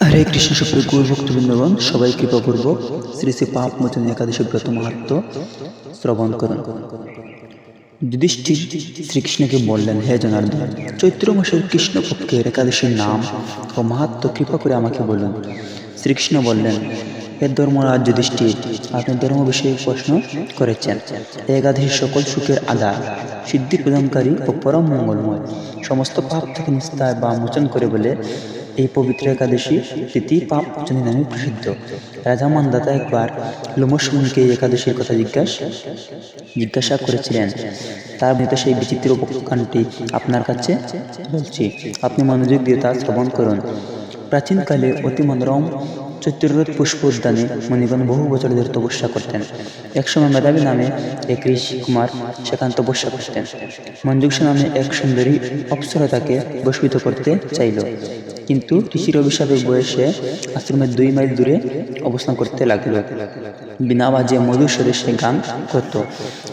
হরে কৃষ্ণ, সুপ্রিয় গুরুভক্ত বৃন্দগণ সবাই কৃপাপূর্বক শ্রী শ্রী পাপ মোচন একাদশী ব্রত মাহাত্ম শ্রবণ করুন। যুধিষ্ঠির শ্রীকৃষ্ণকে বললেন, হে জনার্দন, চৈত্র মাসের কৃষ্ণপক্ষের একাদশীর নাম ও মাহাত্ম কৃপা করে আমাকে বলুন। শ্রীকৃষ্ণ বললেন, হে ধর্মরাজ যুধিষ্ঠির, আপনি ধর্ম বিষয়ে প্রশ্ন করেছেন। এই একাদশী সকল সুখের আধার সিদ্ধি প্রদানকারী ও পরম মঙ্গলময়, সমস্ত পাপ থেকে নিস্তার বা মোচন করে বলে এই পবিত্র একাদশী তিথি পাপ মোচনী নামে প্রসিদ্ধ। রাজা মানদাতা একবার লোমসমুনিকে এই একাদশীর কথা জিজ্ঞাসা জিজ্ঞাসা করেছিলেন, তার মধ্যে সেই বিচিত্র উপকানটি আপনার কাছে? বলছি, আপনি মনোযোগ দিয়ে তা শ্রবণ করুন। প্রাচীনকালে অতি মনোরম চৈত্ররথ পুষ্প উদ্যানে মণিগণ বহু বছর ধরে তপস্যা করতেন। একসময় মেধাবী নামে এক ঋষি কুমার সেখানে তপস্যা করতেন। মঞ্জুষা নামে এক সুন্দরী অপ্সরা তাকে বশীভূত করতে চাইল। কিন্তু ঋষির অভিশাপের বয়সে আশ্রমের দুই মাইল দূরে অবস্থান করতে লাগল। বিনা বাজে মধুর স্বরে সে গান করত।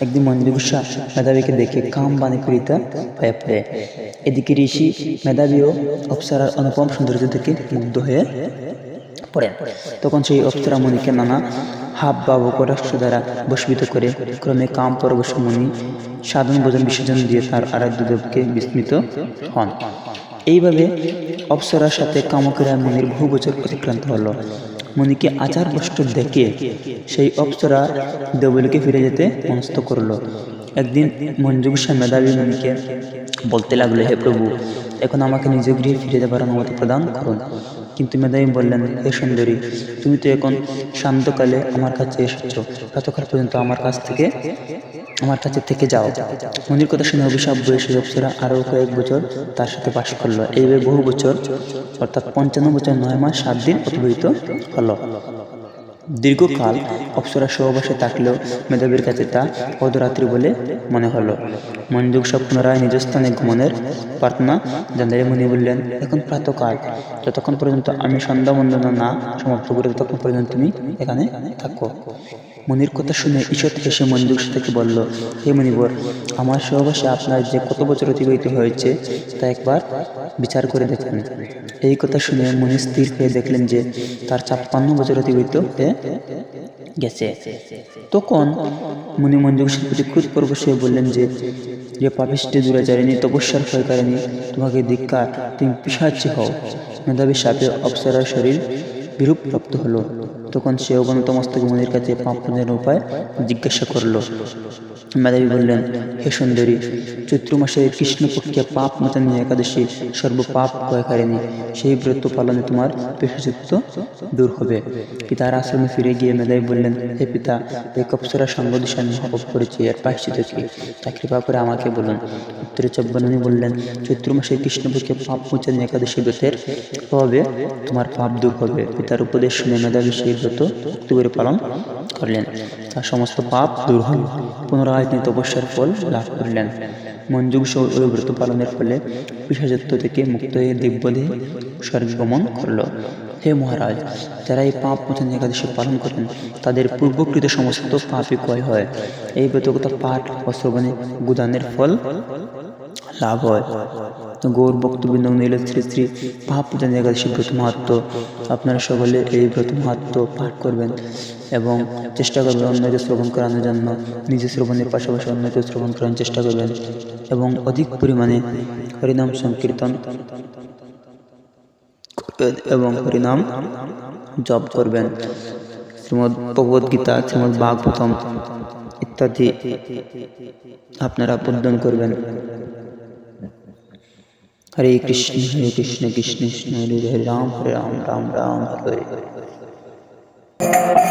একদিন মঞ্জুষা মেধাবীকে দেখে কাম বাণী করিতা ভয়ে ভয়ে এদিকে ঋষি মেধাবী ও অপ্সরার অনুপম সৌন্দর্য থেকে মুগ্ধ হয়ে পড়েন। তখন সেই অপ্সরা মুনিকে নানা হাব বাব কটাক্ষ দ্বারা বশীভূত করে ক্রমে কাম পরবশ মুনি সাধন ভোজন বিসর্জন দিয়ে তার আরাধ্য দেবকে বিস্মিত হন। এইভাবে অপ্সরার সাথে কামকেরা মুনির বহু বছর অতিক্রান্ত হলো। মুনিকে আচার কষ্ট দেখে সেই অপ্সরা দেবলীকে ফিরে যেতে মনস্থ করল। একদিন মঞ্জুগুসা মেধাবী মুনিকে বলতে লাগল, হে প্রভু, এখন আমাকে নিজ গৃহে ফিরে যাবার অনুমতি প্রদান করুন। কিন্তু মেধাবী বললেন, হে সুন্দরী, তুমি তো এখন শান্তকালে আমার কাছে এসেছ। প্রাতকাল পর্যন্ত আমার কাছ থেকে আমার কাছে থেকে যাও। মনির কথা শুনে অভিশাপ বয়সী অপ্সরা আরও কয়েক বছর তার সাথে বাস করল। এইভাবে বহু বছর, অর্থাৎ পঞ্চান্ন বছর নয় মাস, সাত দিন অতিবাহিত হলো। দীর্ঘকাল অপ্সরা সহবাসে থাকলেও মেধাবীর কাছে তা অধরাত্রি বলে মনে হলো। মঞ্জুক সব পুনরায় নিজ স্থানে গমনের প্রার্থনা জানালে মুনি বললেন, এখন প্রাতকাল। যতক্ষণ পর্যন্ত আমি সন্ধ্যা বন্দনা না সমাপ্ত করি, ততক্ষণ পর্যন্ত তুমি এখানে থাকো। মনির কথা শুনে ঈষৎ হেসে মঞ্জুক থেকে বলল, হে মণিবর আমার সহবাসে আপনার যে কত বছর অতিবাহিত হয়েছে, তা একবার বিচার করে দেখেন। এই কথা শুনে মনি স্থির হয়ে দেখলেন যে তার ছাপ্পান্ন বছর অতিবাহিত হয়ে গেছে। তখন মুনি মঞ্জুষের প্রতি খুব পর্ব সে বললেন যে যে পাপিষ্টি যায়নি তপস্যার ফলকারিণী তোমাকে ধিক্কার তুমি পিসাচ্ছি হও। মেধাবী সাপে অপ্সরার শরীর বিরূপ প্রাপ্ত হলো। তখন সে অগণিত মস্তক মুনির কাছে পাপ উপায় জিজ্ঞাসা করল। মেধাবী বললেন, হে সুন্দরী, চৈত্র মাসে কৃষ্ণপক্ষে পাপ মোচানী একাদশী সর্বপাপ ক্ষয়কারিণী, সেই ব্রত পালনে তোমার পেশাযুক্ত দূর হবে। পিতার আশ্রমে ফিরে গিয়ে মেধাবী বললেন, হে পিতা, এই কপসরা সঙ্গ দিশা নিহব করেছি, এর পাশ্চিত কি? তা কৃপা করে আমাকে বলুন। উত্তরে চব্বানী বললেন, চৈত্র মাসে কৃষ্ণপক্ষে পাপ মোচানী একাদশী ব্রতের প্রভাবে তোমার পাপ দূর হবে। পিতার উপদেশ শুনে মেধাবী সেই ব্রত ভক্তি করে পালন করলেন। তার সমস্ত পাপ দূর হল। পুনরায় তিনি তপস্যার ফল লাভ করলেন। মঞ্জুগ ওই ব্রত পালনের ফলে পিসাজত্ব থেকে মুক্ত হয়ে দিব্যদেহ স্বর্গে গমন করল। হে মহারাজ, যারা এই পাপ মোচন একাদশী পালন করেন, তাদের পূর্বকৃত সমস্ত পাপই ক্ষয় হয়। এই ব্রতকতা পাঠ ও শ্রবণে গুদানের ফল লাভ হয়। গৌর বক্তবৃন্দ নীল শ্রী শ্রী পাপ মোচন একাদশী ব্রত মাহাত্ম আপনারা সকলে এই ব্রত মাহাত্ম পাঠ করবেন। এবং চেষ্টা করবেন অন্যকে শ্রবণ করানোর জন্য। নিজে শ্রবণের পাশাপাশি অন্যকে শ্রবণ করানোর চেষ্টা করবেন এবং অধিক পরিমাণে হরিনাম সংকীর্তন এবং হরিনাম জপ করবেন। শ্রীমদ ভগবদ গীতা, শ্রীমদ ভাগবতম ইত্যাদি আপনারা পঠন করবেন। হরে কৃষ্ণ হরে কৃষ্ণ কৃষ্ণ কৃষ্ণ, হরে হরে, রাম হরে রাম রাম রাম হরে। হরে